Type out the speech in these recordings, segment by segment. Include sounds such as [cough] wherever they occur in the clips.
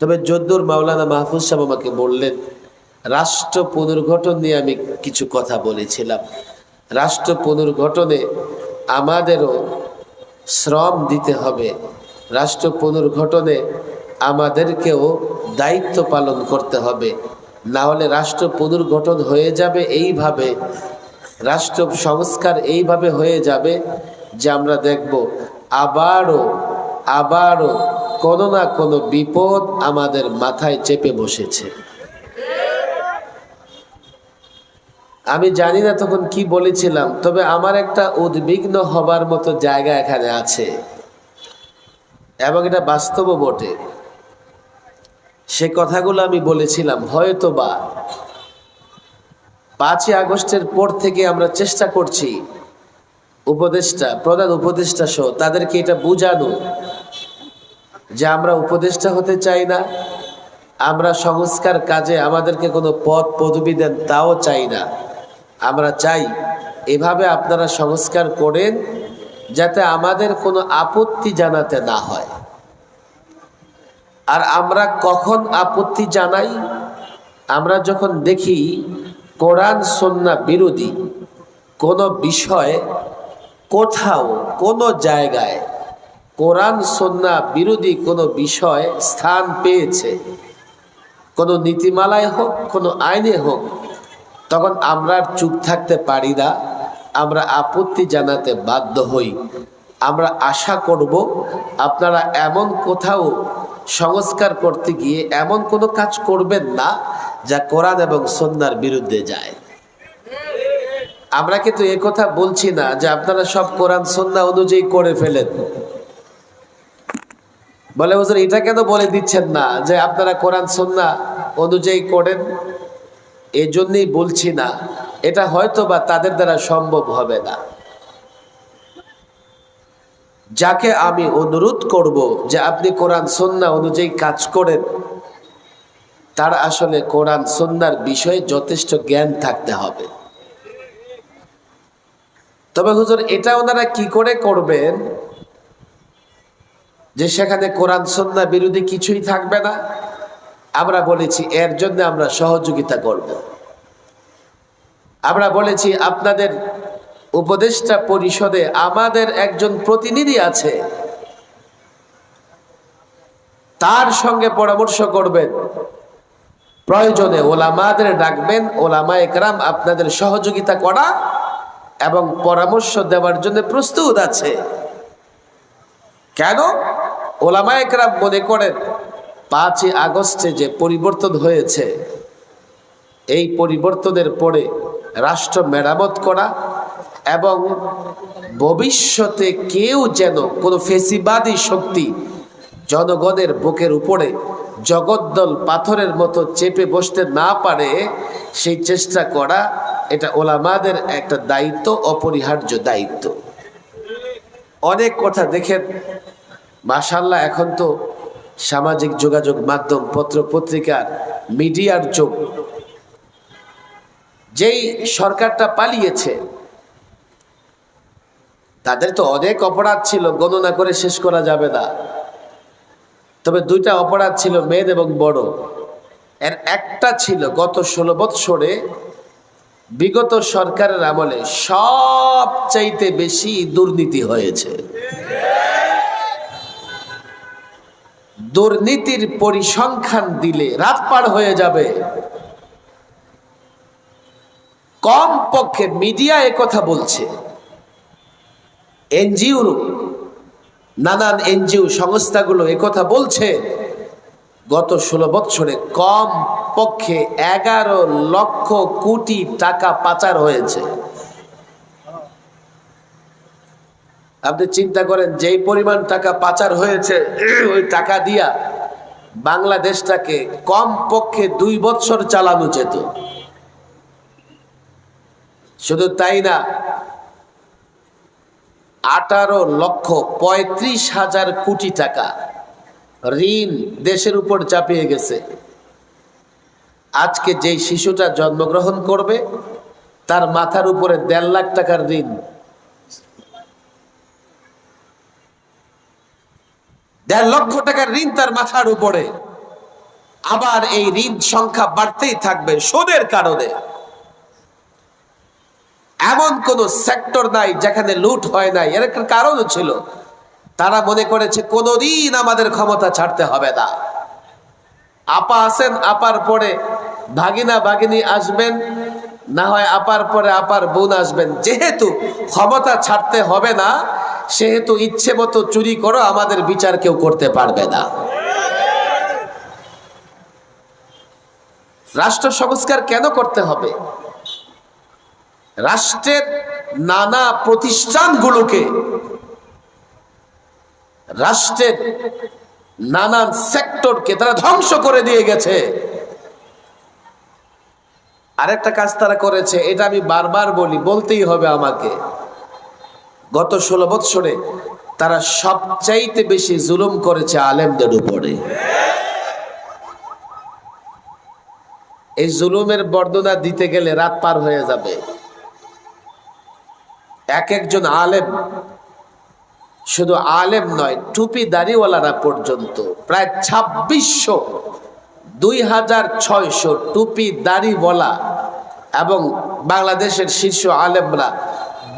তবে যদ্দুর মাওলানা মাহফুজ সাহেব আমাকে বললেন, রাষ্ট্র পুনর্গঠন নিয়ে আমি কিছু কথা বলেছিলাম। রাষ্ট্র পুনর্গঠনে আমাদেরও শ্রম দিতে হবে। রাষ্ট্র পুনর্গঠনে আমাদেরকেও দায়িত্ব পালন করতে হবে। না হলে রাষ্ট্র পুনর্গঠন হয়ে যাবে এইভাবে, রাষ্ট্র সংস্কার এইভাবে হয়ে যাবে যে আমরা দেখব আবারও আবারও কোনো না কোনো বিপদ আমাদের মাথায় চেপে বসেছে। আমি জানি না তখন কি বলেছিলাম, তবে আমার একটা উদ্বিগ্ন হবার মতো জায়গা এখানে আছে। এবং এটা বাস্তব বটে। সে কথাগুলো আমি বলেছিলাম হয়তো বা পাঁচই আগস্টের পর থেকে আমরা চেষ্টা করছি, উপদেষ্টা, প্রধান উপদেষ্টা সহ তাদেরকে এটা বুঝানো যে আমরা উপদেষ্টা হতে চাই না, আমরা সংস্কার কাজে আমাদেরকে কোনো পদ পদবি দেন তাও চাই না। আমরা চাই এভাবে আপনারা সংস্কার করেন যাতে আমাদের কোনো আপত্তি জানাতে না হয়। আর আমরা কখন আপত্তি জানাই? আমরা যখন দেখি কোরআন, সন্না বিরোধী কোনো বিষয় কোথাও, কোনো জায়গায় কোরআন, সন্না বিরোধী কোনো বিষয় স্থান পেয়েছে। কোনো নীতিমালায় হোক, কোনো আইনে হোক, তখন আমরা আর চুপ থাকতে পারি না। আমরা আপত্তি জানাতে বাধ্য হই। আমরা আশা করব আপনারা এমন কোথাও সংস্কার করতে গিয়ে এমন কোনো কাজ করবেন না যা কোরআন এবং সন্ন্যার বিরুদ্ধে যায়। আমরা কিন্তু কথা বলছি না যে আপনারা সব কোরআন, সন্না অনুযায়ী করে ফেলেন। বলে, হুজুর এটা কেন বলে দিচ্ছেন না যে আপনারা কোরআন সন্না অনুযায়ী করেন। এই জন্যই বলছি না। এটা হয়তো বা তাদের দ্বারা সম্ভব হবে না। যাকে আমি অনুরোধ করব যে আপনি কোরআন সন্না অনুযায়ী কাজ করেন, তার আসলে কোরআন সন্ন্যার বিষয়ে যথেষ্ট জ্ঞান থাকতে হবে। তবে হুজুর, এটা ওনারা কি করে করবেন? যে সেখানে কোরআন সন্না বিরোধী কিছুই থাকবে না, আমরা বলেছি এর জন্য আমরা সহযোগিতা করব। আমরা বলেছি আপনাদের উপদেষ্টা পরিষদে আমাদের একজন প্রতিনিধি আছে, তার সঙ্গে পরামর্শ করবেন। প্রয়োজনে ওলামাদের ডাকবেন ওলামা একরাম আপনাদের সহযোগিতা করা এবং পরামর্শ দেওয়ার জন্য প্রস্তুত আছে। কেন? ওলামা একরাম মনে করেন, পাঁচই আগস্টে যে পরিবর্তন হয়েছে, এই পরিবর্তনের পরে রাষ্ট্র মেরামত করা এবং ভবিষ্যতে কেউ যেন কোনো ফেসিবাদী শক্তি জনগণের বুকের উপরে জগদ্দল পাথরের মতো চেপে বসতে না পারে, সেই চেষ্টা করা এটা ওলামাদের একটা দায়িত্ব, অপরিহার্য দায়িত্ব। অনেক কথা দেখেন মাশাল্লাহ এখন তো সামাজিক যোগাযোগ মাধ্যম, পত্র পত্রিকার মিডিয়ার যুগ। যেই সরকারটা পালিয়েছে, তাদের তো অনেক অপরাধ ছিল, গণনা করে শেষ করা যাবে না। তবে দুইটা অপরাধ ছিল মেদ এবং বড়। এর একটা ছিল, গত ষোলো বৎসরে বিগত সরকারের আমলে সব চাইতে বেশি দুর্নীতি হয়েছে। দুর্নীতির পরিসংখ্যান দিলে রাত পার হয়ে যাবে। কম পক্ষে মিডিয়া কথা বলছে। এনজিও, নানান এনজিও সংস্থাগুলো কথা বলছে, গত ষোলো বছরে কম পক্ষে এগারো লক্ষ কোটি টাকা পাচার হয়েছে। আপনি চিন্তা করেন, যেই পরিমাণ টাকা পাচার হয়েছে, [clears throat] ওই টাকা দিয়া বাংলাদেশটাকে কম পক্ষে দুই বছর চালানো যেত। শুধু তাই না, আঠারো লক্ষ পঁয়ত্রিশ হাজার কোটি টাকা ঋণ দেশের উপর চাপিয়ে গেছে। আজকে যেই শিশুটা জন্মগ্রহণ করবে, তার মাথার উপরে দেড় লাখ টাকার ঋণ। দেড় লক্ষ টাকার ঋণ তার মাথার উপরে। আবার এই ঋণ সংখ্যা বাড়তেই থাকবে সুদের কারণে। এমন কোন সেক্টর নাই যেখানে লুট হয় নাই। এর একটা কারণও ছিল, তারা মনে করেছে কোনোদিন আমাদের ক্ষমতা ছাড়তে হবে না। আপা আসেন আপার পরে ভাগিনা, ভাগিনী আসবেন না হয় আপার পরে আপার বোন আসবেন। যেহেতু ক্ষমতা ছাড়তে হবে না, সেহেতু ইচ্ছে মতো চুরি করো, আমাদের বিচার কেউ করতে পারবে না। রাষ্ট্র সংস্কার কেন করতে হবে? রাষ্ট্রের নানা প্রতিষ্ঠানগুলোকে, রাষ্ট্রের নানান সেক্টরকে তারা ধ্বংস করে দিয়ে গেছে। আরেকটা কাজ তারা করেছে, এটা আমি বারবার বলি, বলতেই হবে আমাকে। গত ষোলো বৎসরে তারা সবচাইতে বেশি জুলুম করেছে আলেমদের উপরে। এই জুলুমের বর্ণনা দিতে গেলে রাত পার হয়ে যাবে। এক একজন আলেম, শুধু আলেম নয়, টুপি দাড়িওয়ালারা পর্যন্ত, প্রায় ছাব্বিশশো দুই হাজার ছয়শো টুপি দাড়ি বলা এবং বাংলাদেশের শীর্ষ আলেমরা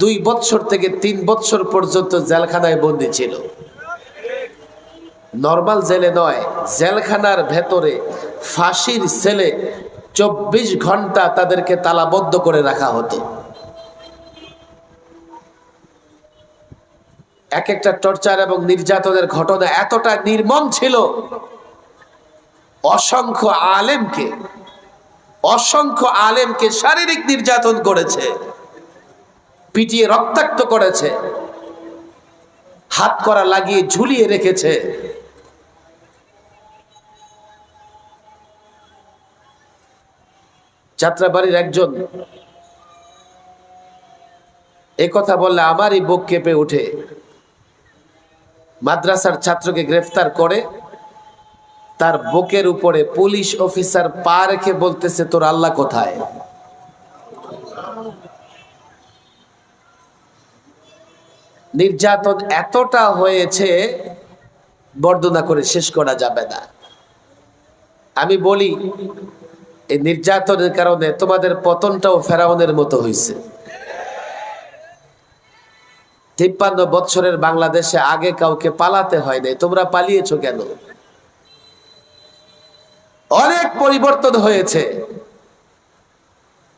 দুই বৎসর থেকে তিন বৎসর পর্যন্ত জেলখানায় বন্দি ছিল। নর্মাল জেলে নয়, জেলখানার ভেতরে ফাঁসির সেলে চব্বিশ ঘণ্টা তাদেরকে তালাবদ্ধ করে রাখা হতো। এক একটা টর্চার এবং নির্যাতনের ঘটনা এতটা নির্মম ছিল অসংখ্য আলেমকে অসংখ্য আলেমকে শারীরিক নির্যাতন করেছে, পিটিয়ে রক্তাক্ত করেছে, হাত করা লাগিয়ে ঝুলিয়ে রেখেছে। যাত্রাবাড়ির একজন এ কথা বললে, আমারই বুক কেঁপে ওঠে। মাদ্রাসার ছাত্রকে গ্রেফতার করে তার বুকের উপরে পুলিশ অফিসার পা রেখে বলতেছে, তোর আল্লাহ কোথায়? নির্যাতন এতটা হয়েছে, বর্ণনা করে শেষ করা যাবে না। আমি বলি, এই নির্যাতনের কারণে তোমাদের পতনটাও ফেরাউনের মতো হয়েছে তিপ্পান্ন বৎসরের বাংলাদেশে আগে কাউকে পালাতে হয় নাই, তোমরা পালিয়েছো কেন? অনেক পরিবর্তন হয়েছে।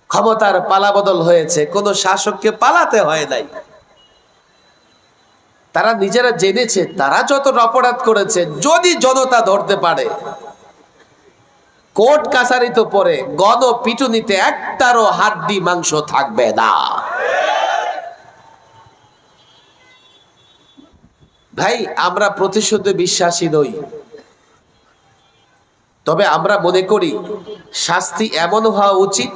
ক্ষমতার পালাবদল হয়েছে। কোন শাসককে পালাতে হয় নাই। তারা নিজেরা জেনেছে, তারা যত অপরাধ করেছে, যদি জনতা ধরতে পারে, কোর্ট কাছারি তো পরে গণ পিটুনিতে একটারও হাড্ডি মাংস থাকবে না। ভাই, আমরা প্রতিশোধে বিশ্বাসী নই। তবে আমরা মনে করি, শাস্তি এমন হওয়া উচিত,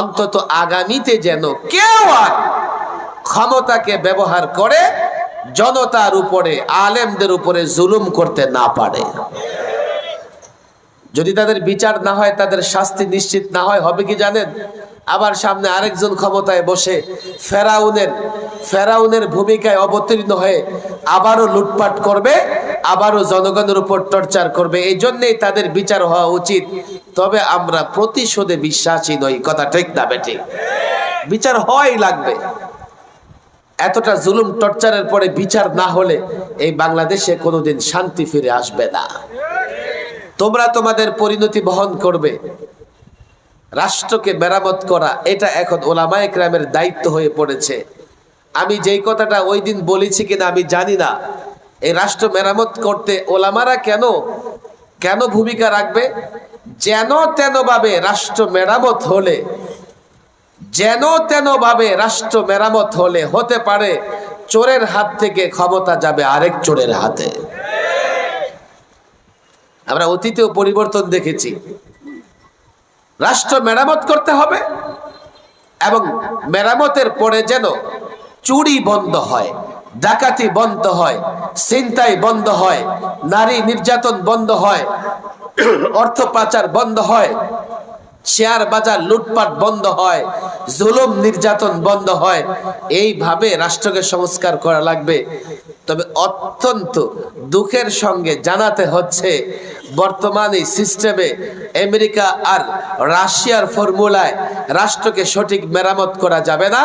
অন্তত আগামীতে যেন কেউ আর ক্ষমতাকে ব্যবহার করে জনতার উপরে, আলেমদের উপরে জুলুম করতে না পারে। যদি তাদের বিচার না হয়, তাদের শাস্তি নিশ্চিত না হয়, হবে কি জানেন? আবার সামনে আরেকজন ক্ষমতায় বসে ফেরাউনের ফেরাউনের ভূমিকায় অবতীর্ণ হয়ে আবারও লুটপাট করবে, আবারও জনগণের উপর টর্চার করবে। এই জন্যেই তাদের বিচার হওয়া উচিত। তবে আমরা প্রতিশোধে বিশ্বাসী নই, কথা ঠিক না বেটি বিচার হওয়াই লাগবে। এতটা জুলুম টর্চারের পরে বিচার না হলে এই বাংলাদেশে কোনোদিন শান্তি ফিরে আসবে না। তোমরা তোমাদের পরিণতি বহন করবে। রাষ্ট্রকে মেরামত করা, এটা এখন ওলামায়ে গ্রামের দায়িত্ব হয়ে পড়েছে। আমি যেই কথাটা ওই দিন বলেছি কিনা আমি জানি না। এই রাষ্ট্র মেরামত করতে ওলামারা কেন কেন ভূমিকা রাখবে? যেন তেন ভাবে রাষ্ট্র মেরামত হলে, যেন তেন ভাবে রাষ্ট্র মেরামত হলে হতে পারে, চোরের হাত থেকে ক্ষমতা যাবে আরেক চোরের হাতে। আমরা অতীতেও পরিবর্তন দেখেছি। রাষ্ট্র মেরামত করতে হবে এবং মেরামতের পরে যেন চুরি বন্ধ হয়, ডাকাতি বন্ধ হয় চিন্তাই বন্ধ হয়, নারী নির্যাতন বন্ধ হয়, অর্থ পাচার বন্ধ হয় শেয়ার বাজার লুটপাট বন্ধ হয়, জুলুম নির্যাতন বন্ধ হয়। এইভাবে রাষ্ট্রকে সংস্কার করা লাগবে। তবে অত্যন্ত দুঃখের সঙ্গে জানাতে হচ্ছে, বর্তমান সিস্টেমে আমেরিকা আর রাশিয়ার ফর্মুলায় রাষ্ট্রকে সঠিক মেরামত করা যাবে না।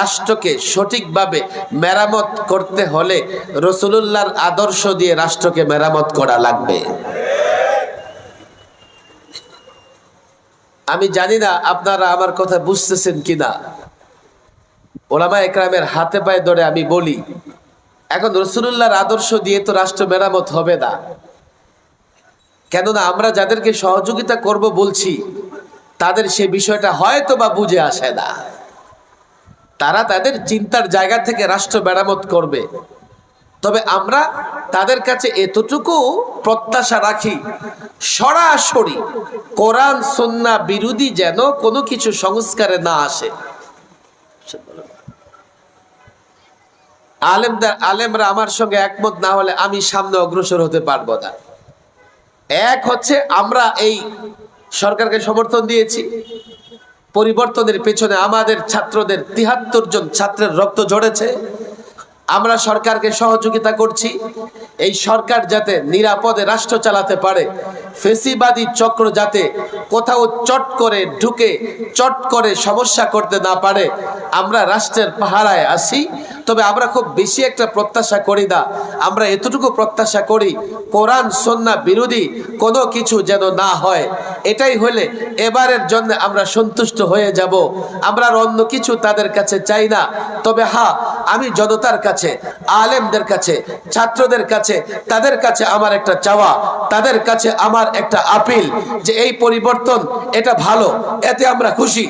রাষ্ট্রকে সঠিকভাবে মেরামত করতে হলে রসুলুল্লাহর আদর্শ দিয়ে রাষ্ট্রকে মেরামত করা লাগবে। আমি জানি না আপনারা আমার কথা বুঝতেছেন কিনা। ওলামা একরামের হাতে পায়ে ধরে আমি বলি, এখন রসুল্লাহর আদর্শ দিয়ে তো রাষ্ট্র মেরামত হবে না। কেননা আমরা যাদেরকে সহযোগিতা করব বলছি, তাদের সে বিষয়টা হয়তো বা বুঝে আসে না। তারা তাদের চিন্তার জায়গা থেকে রাষ্ট্র মেরামত করবে। তবে আমরা তাদের কাছে এতটুকু প্রত্যাশা রাখি, সরাসরি কোরআন সন্না বিরোধী যেন কোনো কিছু সংস্কারে না আসে। আলেমদার, আলেমরা আমার সঙ্গে একমত না হলে আমি সামনে অগ্রসর হতে পারব না। এক হচ্ছে আমরা এই সরকারকে সমর্থন দিয়েছি, পরিবর্তনের পেছনে আমাদের ছাত্রদের তিহাত্তর জন ছাত্রের রক্ত ঝরেছে। আমরা সরকারকে সহযোগিতা করছি। এই সরকার যাতে নিরাপদে রাষ্ট্র চালাতে পারে, ফেসিবাদী চক্র যাতে কোথাও চট করে ঢুকে, চট করে সমস্যা করতে না পারে, আমরা রাষ্ট্রের পাহারায় আসি তবে আমরা খুব বেশি একটা প্রত্যাশা করি না। আমরা এতটুকু প্রত্যাশা করি, কোরআন সন্না বিরোধী কোনো কিছু যেন না হয়। এটাই হলে এবারের জন্য আমরা সন্তুষ্ট হয়ে যাব। আমরা অন্য কিছু তাদের কাছে চাই না। তবে হা, আমি জনতার কাছে, আলেমদের কাছে, ছাত্রদের কাছে, তাদের কাছে আমার একটা চাওয়া, তাদের কাছে আমার একটা আপিল যে এই পরিবর্তন এটা ভালো, এতে আমরা খুশি।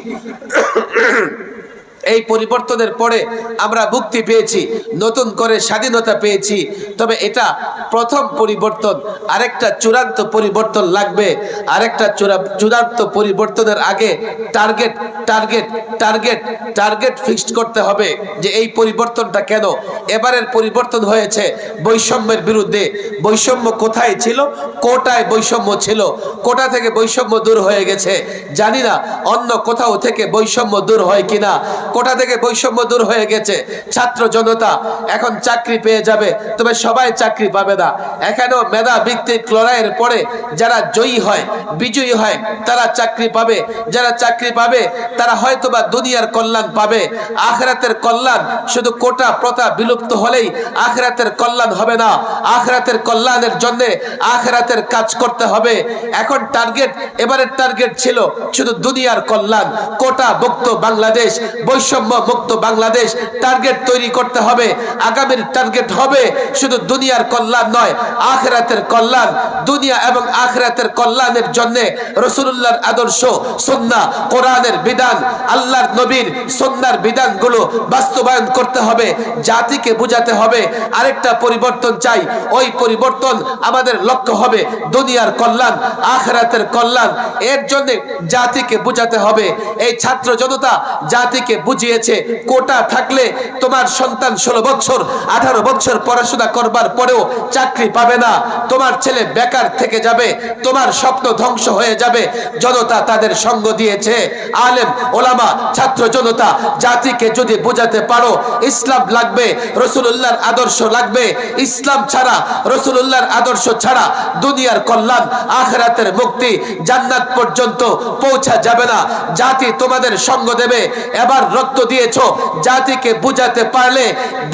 এই পরিবর্তনের পরে আমরা মুক্তি পেয়েছি, নতুন করে স্বাধীনতা পেয়েছি। তবে এটা প্রথম পরিবর্তন, আরেকটা চূড়ান্ত পরিবর্তন লাগবে, আরেকটা চূড়া- চূড়ান্ত পরিবর্তনের আগে target target target target fixed করতে হবে যে এই পরিবর্তনটা কেন? এবারের পরিবর্তন হয়েছে বৈষম্যের বিরুদ্ধে। বৈষম্য কোথায় ছিল? কোটায় বৈষম্য ছিল। কোটা থেকে বৈষম্য দূর হয়ে গেছে। জানি না অন্য কোথাও থেকে বৈষম্য দূর হয় কিনা। কোটা থেকে বৈষম্য দূর হয়ে গেছে। ছাত্র জনতা, এখন চাকরি পেয়ে যাবে। তবে সবাই চাকরি পাবে না। এখানেও মেধা ভিত্তিক লড়াইয়ের পরে যারা জয়ী হয়, বিজয়ী হয়, তারা চাকরি পাবে। যারা চাকরি পাবে, তারা হয়তোবা দুনিয়ার কল্যাণ পাবে। আখরাতের কল্যাণ শুধু কোটা প্রথা বিলুপ্ত হলেই আখরাতের কল্যাণ হবে না। আখরাতের কল্যাণের জন্য আখরাতের কাজ করতে হবে। এখন টার্গেট, এবারের টার্গেট ছিল শুধু দুনিয়ার কল্যাণ। কোটা মুক্ত বাংলাদেশ বৈষম্য মুক্ত বাংলাদেশ টার্গেট তৈরি করতে হবে। আগামীর টার্গেট হবে শুধু দুনিয়ার কল্যাণ নয়, আখরাতের কল্যাণ। দুনিয়া এবং আখরাতের কল্যাণের জন্য রসুল্লাহর আদর্শ, সন্না, কোরআনের বিধান, আল্লাহর নবীর সন্ন্যার বিধানগুলো বাস্তবায়ন করতে হবে, জাতিকে বুঝাতে হবে। আরেকটা পরিবর্তন চাই, ওই পরিবর্তন আমাদের লক্ষ্য হবে দুনিয়ার কল্যাণ, আখরাতের কল্যাণ। এর জন্য জাতিকে বুঝাতে হবে। এই ছাত্র জনতা জাতিকে বুঝিয়েছে, কোটা থাকলে তোমার সন্তান ষোলো বছর, আঠারো বছর পড়াশোনা করবার পরেও চাকরি পাবে না। তোমার ছেলে বেকার থেকে যাবে, তোমার স্বপ্ন ধ্বংস হয়ে যাবে। জনতা তাদের সঙ্গ দিয়েছে। আলেম, ওলামা, ছাত্র জনতা, জাতিকে যদি বোঝাতে পারো, ইসলাম লাগবে রসুল্লাহর আদর্শ লাগবে। ইসলাম ছাড়া রসুল্লাহর আদর্শ ছাড়া দুনিয়ার কল্যাণ, আখরাতের মুক্তি জান্নাত পর্যন্ত পৌঁছা যাবে না। জাতি তোমাদের সঙ্গ দেবে। এবার রক্ত দিয়েছ। জাতিকে বুঝাতে পারলে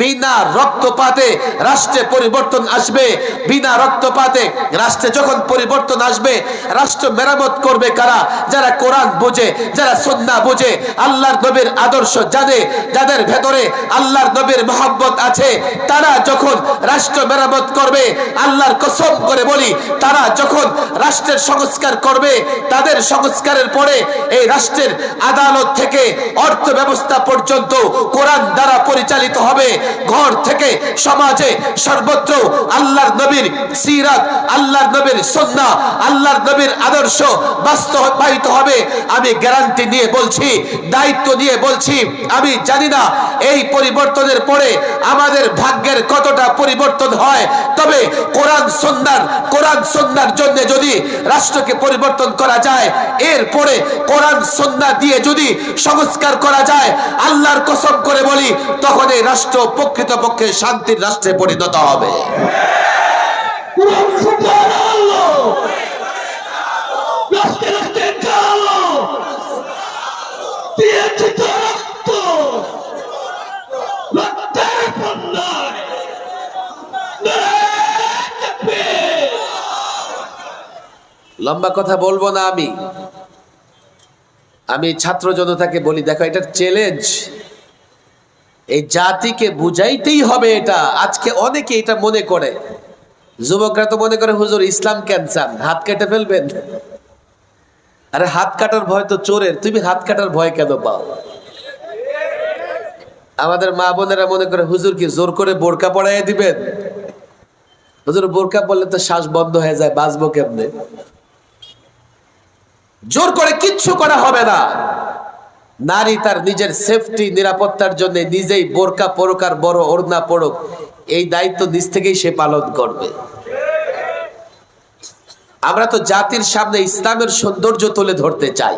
বিনা রক্তপাতে রাষ্ট্রে পরিবর্তন আসবে। বিনা রক্তপাতে রাষ্ট্রে যখন পরিবর্তন আসবে, রাষ্ট্র মেরামত করবে কারা? যারা কোরআন বুঝে, যারা সন্না বুঝে, আল্লাহর নবীর আদর্শ জানে, যাদের ভেতরে আল্লাহর নবীর মহব্বত আছে, তারা যখন রাষ্ট্র মেরামত করবে, আল্লাহর কসম করে বলি, তারা যখন রাষ্ট্রের সংস্কার করবে, তাদের সংস্কারের পরে এই রাষ্ট্রের আদালত থেকে অর্থ ব্যবস্থা ব্যবস্থা পর্যন্ত কোরআন দ্বারা পরিচালিত হবে। ঘর থেকে সমাজে সর্বত্র আল্লাহর নবীর সিরাত, আল্লাহর নবীর সন্না, আল্লাহর নবীর আদর্শ বাস্তবায়িত হবে। আমি গ্যারান্টি নিয়ে বলছি, দায়িত্ব নিয়ে বলছি, আমি জানি না এই পরিবর্তনের পরে আমাদের ভাগ্যের কতটা পরিবর্তন হয়। তবে কোরআন সন্ন্যার কোরআন সন্ধ্যার জন্য যদি রাষ্ট্রকে পরিবর্তন করা যায়, এরপরে কোরআন সন্ধ্যা দিয়ে যদি সংস্কার করা যায় আল্লাহর কসম করে বলি তখন এই রাষ্ট্র প্রকৃতপক্ষে শান্তির রাষ্ট্রে পরিণত হবে। লম্বা কথা বলব না আমি আমি ছাত্র জনতাকে বলি, দেখো, এটা চ্যালেঞ্জ এই জাতিকে বুঝাইতেই হবে এটা। আজকে অনেকে এটা মনে করে। যুবকরা তো মনে করে, হুজুর, ইসলাম ক্যান্সার। হাত কেটে ফেলবেন? আরে, হাত কাটার ভয় তো চোরের। তুমি হাত কাটার ভয় কেন পাও? আমাদের মা বোনেরা মনে করে, হুজুর কি জোর করে বোরকা পড়াইয়া দিবেন? হুজুর, বোরকা পড়লে তো শ্বাস বন্ধ হয়ে যায়, বাঁচবো কেমনে? জোর করে কিচ্ছু করা হবে না। নারী তার নিজের সেফটি নিরাপত্তার জন্য নিজেই বোরকা পরকার বড় ওড়না পড়ুক এই দায়িত্ব নিজ থেকেই সে পালন করবে। আমরা তো জাতির সামনে ইসলামের সৌন্দর্য তুলে ধরতে চাই।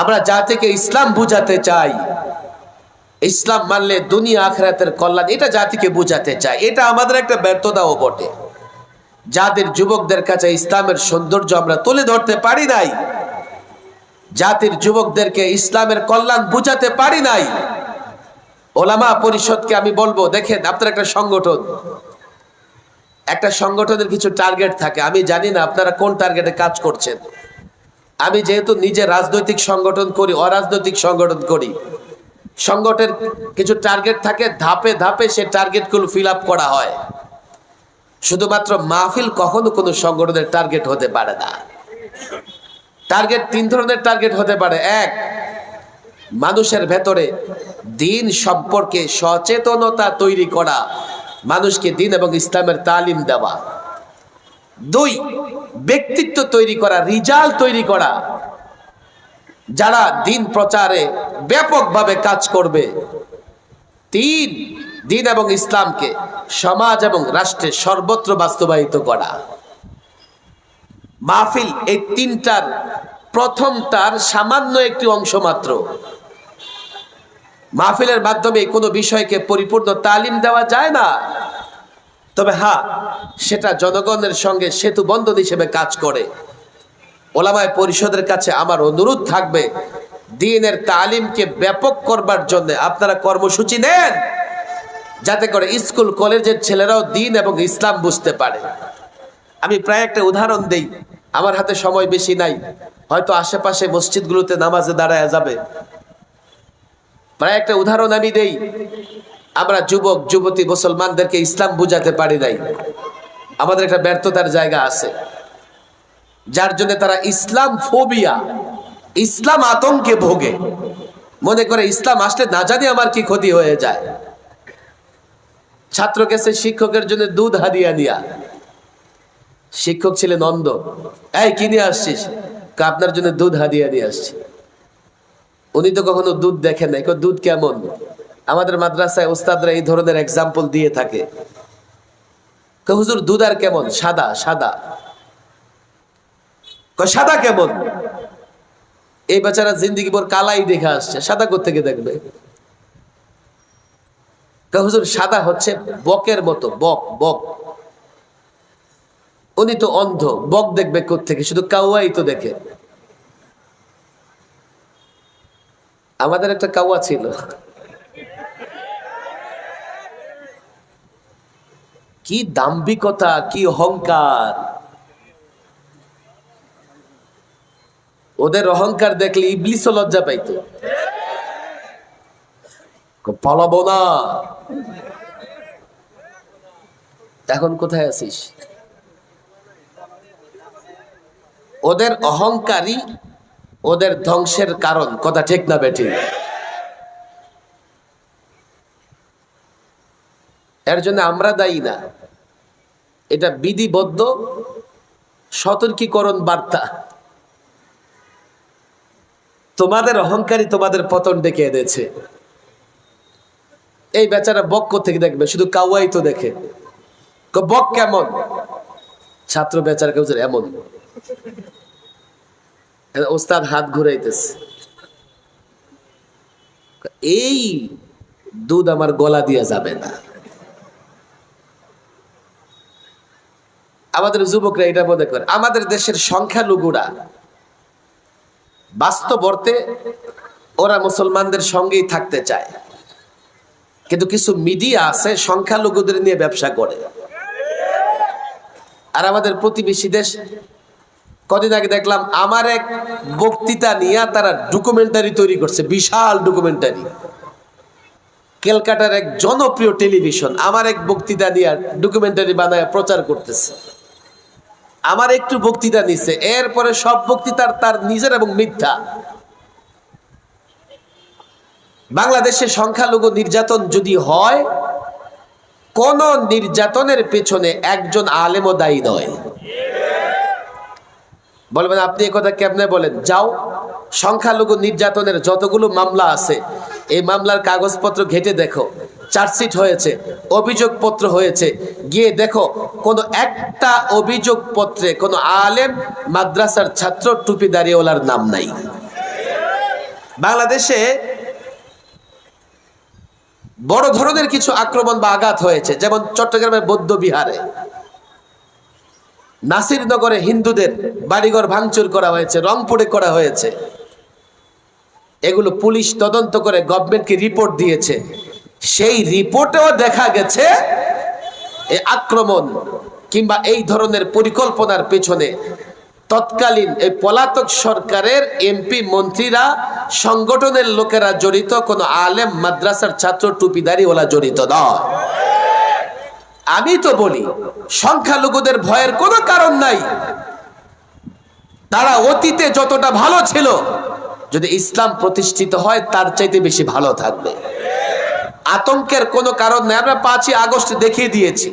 আমরা জাতিকে ইসলাম বুঝাতে চাই। ইসলাম মানলে দুনিয়া আখরাতের কল্যাণ, এটা জাতিকে বুঝাতে চাই। এটা আমাদের একটা ব্যর্থতাও বটে। যাদের যুবকদের কাছে ইসলামের সৌন্দর্য আমরা তুলে ধরতে পারি নাই। জাতির যুবকদেরকে ইসলামের কল্যাণ বুঝাতে পারি নাই। ওলামা পরিষদকে আমি বলব, দেখেন আপনার একটা সংগঠন। একটা সংগঠনের কিছু টার্গেট থাকে। আমি জানি না আপনারা কোন টার্গেটে কাজ করছেন। আমি যেহেতু নিজে রাজনৈতিক সংগঠন করি, অরাজনৈতিক সংগঠন করি। সংগঠনের কিছু টার্গেট থাকে, ধাপে ধাপে সে টার্গেটগুলো ফিল আপ করা হয়। শুধুমাত্র মাহফিল কখনো কোনো সংগঠনের টার্গেট হতে পারে না। টার্গেট তিন ধরনের টার্গেট হতে পারে। এক, মানুষের ভেতরে দিন সম্পর্কে সচেতনতা তৈরি করা, মানুষকে দিন এবং ইসলামের তালিম দেওয়া। দুই, ব্যক্তিত্ব তৈরি করা রিজাল তৈরি করা। যারা দিন প্রচারে ব্যাপকভাবে কাজ করবে। তিন দিন এবং ইসলামকে সমাজ এবং রাষ্ট্রে সর্বত্র বাস্তবায়িত করা। মাহফিল এই তিনটার প্রথমটার সামান্য একটি অংশ মাত্র। মাহফিলের মাধ্যমে কোনো বিষয়কে পরিপূর্ণ তালিম দেওয়া যায় না। তবে হ্যাঁ সেটা জনগণের সঙ্গে সেতু বন্ধন হিসেবে কাজ করে। ওলামায় পরিষদের কাছে আমার অনুরোধ থাকবে, দিনের তালিমকে ব্যাপক করবার জন্য আপনারা কর্মসূচি নেন। যাতে করে স্কুল, কলেজের ছেলেরাও দিন এবং ইসলাম বুঝতে পারে। আমি প্রায় একটা উদাহরণ দেই, আমার হাতে সময় বেশি নাই, হয়তো আশেপাশে মসজিদগুলোতে নামাজে দাঁড়ায় যাবে। প্রায় একটা উদাহরণ আমি দেই, আমরা যুবক, যুবতী, মুসলমানদেরকে ইসলাম বুঝাতে পারি নাই। আমাদের একটা ব্যর্থতার জায়গা আছে, যার জন্য তারা ইসলাম ফোবিয়া, ইসলাম আতঙ্কে ভোগে। মনে করে ইসলাম আসলে না জানি আমার কি ক্ষতি হয়ে যায়। ছাত্র গেছে শিক্ষকের জন্য দুধ হাদিয়া নিয়া। শিক্ষক ছিলেন অন্ধ। এই, কি নিয়ে আসছিস? আপনার জন্য দুধ হাদিয়া নিয়ে আসছি। উনি তো কখনো দুধ দেখেন নাই। দুধ কেমন? আমাদের মাদ্রাসায় ওস্তাদরা এই ধরনের এক্সাম্পল দিয়ে থাকে। হুজুর, দুধ আর কেমন? সাদা সাদা। সাদা কেমন? এই বেচারা জিন্দিগি পর কালাই দেখে আসছে। সাদা থেকে দেখবে? হুজুর সাদা হচ্ছে বকের মতো, বক বক। উনি তো অন্ধ, বক দেখবে থেকে শুধু কাউয়াই তো দেখে। আমাদের একটা কাউয়া ছিল। কি দাম্ভিকতা, কি অহংকার। ওদের অহংকার দেখলে ইবলিসও লজ্জা পাইতো। পালাবো না। এখন কোথায় আছিস? ওদের অহংকারী ওদের ধ্বংসের কারণ। কথা ঠিক না বেঠিক এর জন্য আমরা দায়ী না। এটা বিধিবদ্ধ সতর্কীকরণ বার্তা। তোমাদের অহংকারী তোমাদের পতন ডেকে এনেছে। এই বেচারা বক থেকে দেখবে? শুধু কাউয়াই তো দেখে। বক কেমন? ছাত্র বেচার কেউ এমন। ওস্তাদ হাত ঘুরাইতেছে। এই দুধ আমার গলা দিয়া যাবে না। আমাদের যুবকরা এটা মনে করে, আমাদের দেশের সংখ্যালঘুরা বাস্তব অর্থে ওরা মুসলমানদের সঙ্গেই থাকতে চায়। কিন্তু কিছু মিডিয়া আছে, সংখ্যালঘুদের নিয়ে ব্যবসা করে। আর আমাদের প্রতিবেশী দেশ, কদিন আগে দেখলাম আমার এক বক্তৃতা নিয়ে তারা ডকুমেন্টারি তৈরি করছে, বিশাল ডকুমেন্টারি ক্যালকাটার এক জনপ্রিয় টেলিভিশন আমার এক বক্তৃতা নিয়ে ডকুমেন্টারি বানায়, প্রচার করতেছে। আমার একটু বক্তৃতা নিছে, এরপরে সব বক্তৃতার তার নিজের এবং মিথ্যা। বাংলাদেশে সংখ্যালঘু নির্যাতন যদি হয়, কোন নির্যাতনের পেছনে একজন আলেমও দায়ী নয়। বলবেন, আপনি কথা কেমনে বলেন? যাও, সংখ্যালঘু নির্যাতনের যতগুলো মামলা আছে, এই মামলার কাগজপত্র ঘেটে দেখো। চার্জশিট হয়েছে, অভিযোগপত্র হয়েছে। গিয়ে দেখো, কোনো একটা অভিযোগ পত্রে কোনো আলেম মাদ্রাসার ছাত্র টুপি দাঁড়িয়েওয়ালার নাম নাই। বাংলাদেশে বড় ধরনের কিছু আক্রমণ বা আঘাত হয়েছে, যেমন চট্টগ্রামের বৌদ্ধ বিহারে। নাসিরনগরে হিন্দুদের বাড়িঘর ভাঙচুর করা হয়েছে, রংপুরে করা হয়েছে। এগুলো পুলিশ তদন্ত করে গভর্নমেন্টকে রিপোর্ট দিয়েছে। সেই রিপোর্টেও দেখা গেছে এই আক্রমণ কিংবা এই ধরনের পরিকল্পনার পেছনে তৎকালীন এই পলাতক সরকারের এমপি মন্ত্রীরা সংগঠনের লোকেরা জড়িত, কোনো আলেম, মাদ্রাসার ছাত্র টুপিদারি ওলা জড়িত নয়। আমি তো বলি, সংখ্যালঘুদের ভয়ের কোনো কারণ নাই। তারা অতীতে যতটা ভালো ছিল, যদি ইসলাম প্রতিষ্ঠিত হয়, তার চাইতে বেশি ভালো থাকবে। আতঙ্কের কোনো কারণ নেই। আমরা পাঁচই আগস্ট দেখিয়ে দিয়েছি।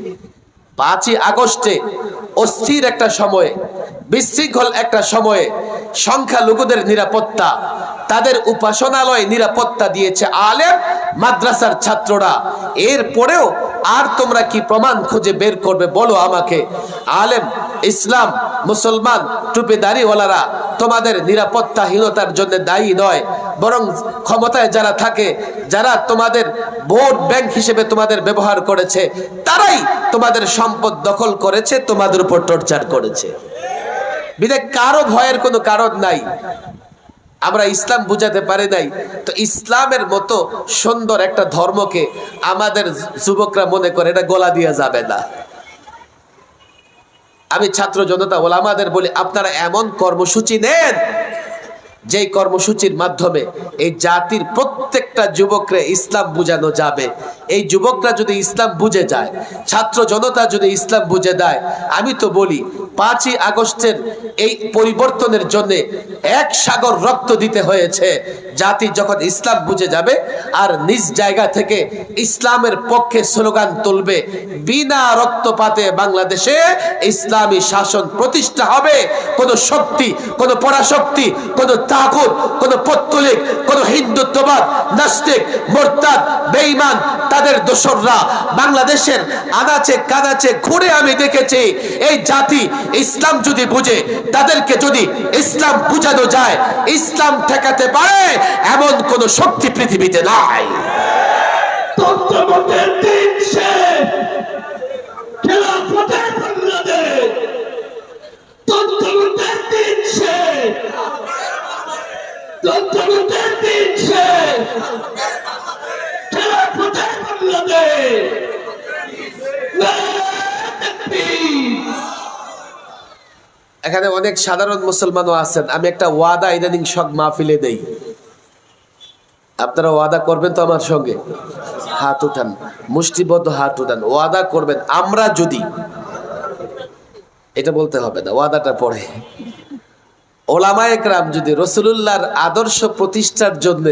পাঁচই আগস্টে অস্থির একটা সময়ে, বিশৃঙ্খল একটা সময়ে সংখ্যালঘুদের নিরাপত্তা, তাদের উপাসনালয় নিরাপত্তা দিয়েছে আলেম মাদ্রাসার ছাত্ররা। এরপরেও আর তোমরা কি প্রমাণ খুঁজে বের করবে? বলো আমাকে। আলেম, ইসলাম, মুসলমান, টুপি টুপিদারিওয়ালারা তোমাদের নিরাপত্তাহীনতার জন্য দায়ী নয়। বরং ক্ষমতায় যারা থাকে, যারা তোমাদের ভোট ব্যাংক হিসেবে তোমাদের ব্যবহার করেছে, তারাই তোমাদের সম্পদ দখল করেছে, তোমাদের উপর টর্চার করেছে। বিদে কারও ভয়ের কোনো কারণ নাই। আমরা ইসলাম বুঝাতে পারি নাই। তো ইসলামের মতো সুন্দর একটা ধর্মকে আমাদের যুবকরা মনে করে, এটা গলা দিয়ে যাবে না। আমি ছাত্র জনতা ওলামাদের বলি, আপনারা এমন কর্মসূচি নেন যেই কর্মসূচির মাধ্যমে এই জাতির প্রত্যেকটা যুবকরে ইসলাম বুঝানো যাবে। এই যুবকরা যদি ইসলাম বুঝে যায়, ছাত্র জনতা যদি ইসলাম বুঝে দেয়, আমি তো বলি, পাঁচই আগস্টের এই পরিবর্তনের জন্য এক সাগর রক্ত দিতে হয়েছে। জাতি যখন ইসলাম বুঝে যাবে আর নিজ জায়গা থেকে ইসলামের পক্ষে স্লোগান তুলবে, বিনা রক্তপাতে বাংলাদেশে ইসলামী শাসন প্রতিষ্ঠা হবে। কোন শক্তি, কোন পরাশক্তি, কোন তাগুত, কোন পত্তলিক, কোন হিন্দুত্ববাদ, নাস্তিক, মোরতাদ, বেঈমান, তাদের দোসররা। বাংলাদেশের আনাচে কানাচে ঘুরে আমি দেখেছি, এই জাতি ইসলাম যদি বুঝে, তাদেরকে যদি ইসলাম বুঝানো যায়, ইসলাম ঠেকাতে পারে, এমন কোন শক্তি পৃথিবীতে নাই। দিন খেলাফতের বাংলাদেশ। দিন এখানে অনেক সাধারণ মুসলমানও আছেন। আমি একটা ওয়াদা ইদানিং সব মাহফিলে দেই। আপনারা ওয়াদা করবেন তো আমার সঙ্গে? হাত উঠান। মুষ্টিবদ্ধ হাত উঠান। ওয়াদা করবেন। আমরা যদি এটা বলতে হবে না, ওয়াদাটা পড়ে ওলামা একরাম যদি রসুলুল্লাহর আদর্শ প্রতিষ্ঠার জন্য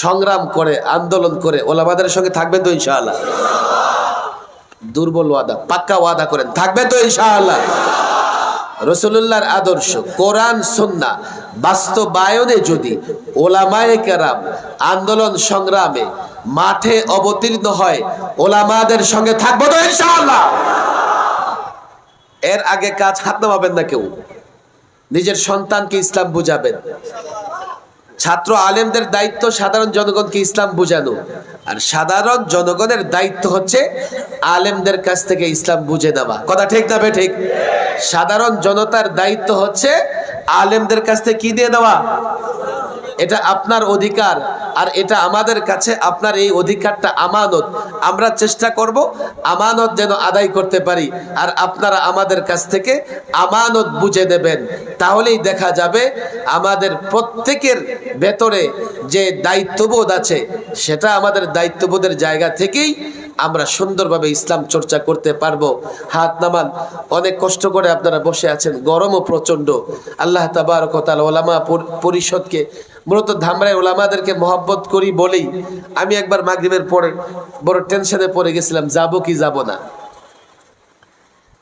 সংগ্রাম করে, আন্দোলন করে, ওলামাদের সঙ্গে থাকবেন তো ইনশাআল্লাহ। দুর্বল ওয়াদা, পাক্কা ওয়াদা করেন, থাকবে তো ইনশাআল্লাহ। রসুল্লাহর আদর্শ, কোরআন সন্না বাস্তবায়নে যদি ওলামায়ে কেরাম আন্দোলন সংগ্রামে মাঠে অবতীর্ণ হয়, ওলামাদের সঙ্গে থাকব তো ইনশাআল্লাহ। এর আগে কাজ হাত নামাবেন না কেউ? নিজের সন্তানকে ইসলাম বুঝাবেন। ছাত্র আলেমদের দায়িত্ব সাধারণ জনগণকে ইসলাম বুঝানো। আর সাধারণ জনগণের দায়িত্ব হচ্ছে আলেমদের কাছ থেকে ইসলাম বুঝে নেওয়া। কথা ঠিক না ঠিক? সাধারণ জনতার দায়িত্ব হচ্ছে আলেমদের কাছ থেকে কি দিয়ে দেওয়া এটা আপনার অধিকার আর এটা আমাদের কাছে, আপনার এই অধিকারটা আমানত। আমরা চেষ্টা করব আমানত যেন আদায় করতে পারি আর আপনারা আমাদের কাছ থেকে আমানত বুঝে দেবেন তাহলেই দেখা যাবে আমাদের প্রত্যেকের ভেতরে যে দায়িত্ববোধ আছে, সেটা আমাদের দায়িত্ববোধের জায়গা থেকেই আমরা সুন্দরভাবে ইসলাম চর্চা করতে পারব। হাত নামান, অনেক কষ্ট করে আপনারা বসে আছেন, গরমও প্রচণ্ড। আল্লাহ তাবারকতাল ওলামা পর- পরিষদকে মূলত ধামরাই ওলামাদেরকে মহব্বত করি বলেই আমি একবার মাগরিবের পরে বড় টেনশনে পড়ে গেছিলাম, যাব কি যাব না?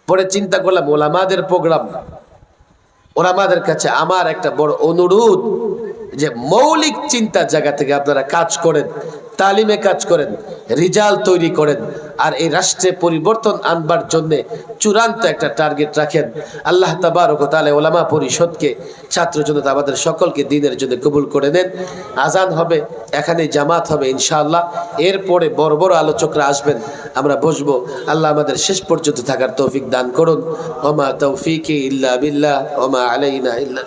পরে চিন্তা করলাম, ওলামাদের প্রোগ্রাম। ওলামাদের কাছে আমার একটা বড় অনুরোধ যে মৌলিক চিন্তার জায়গা থেকে আপনারা কাজ করেন। তালিমে কাজ করেন রিজাল্ট তৈরি করেন, আর এই রাষ্ট্রে পরিবর্তন আনবার জন্যে চূড়ান্ত একটা টার্গেট রাখেন। আল্লাহ তাবারক তালে ওলামা পরিষদকে, ছাত্র জনতা আমাদের সকলকে দিনের জন্য কবুল করে নেন। আজান হবে এখানে জামাত হবে ইনশাআল্লাহ। এরপরে বড় বড় আলোচকরা আসবেন, আমরা বসবো। আল্লাহ আমাদের শেষ পর্যন্ত থাকার তৌফিক দান করুন। ওমা তৌফিক ইল্লা বিল্লাহ, ওমা আলাইনা ইল্লা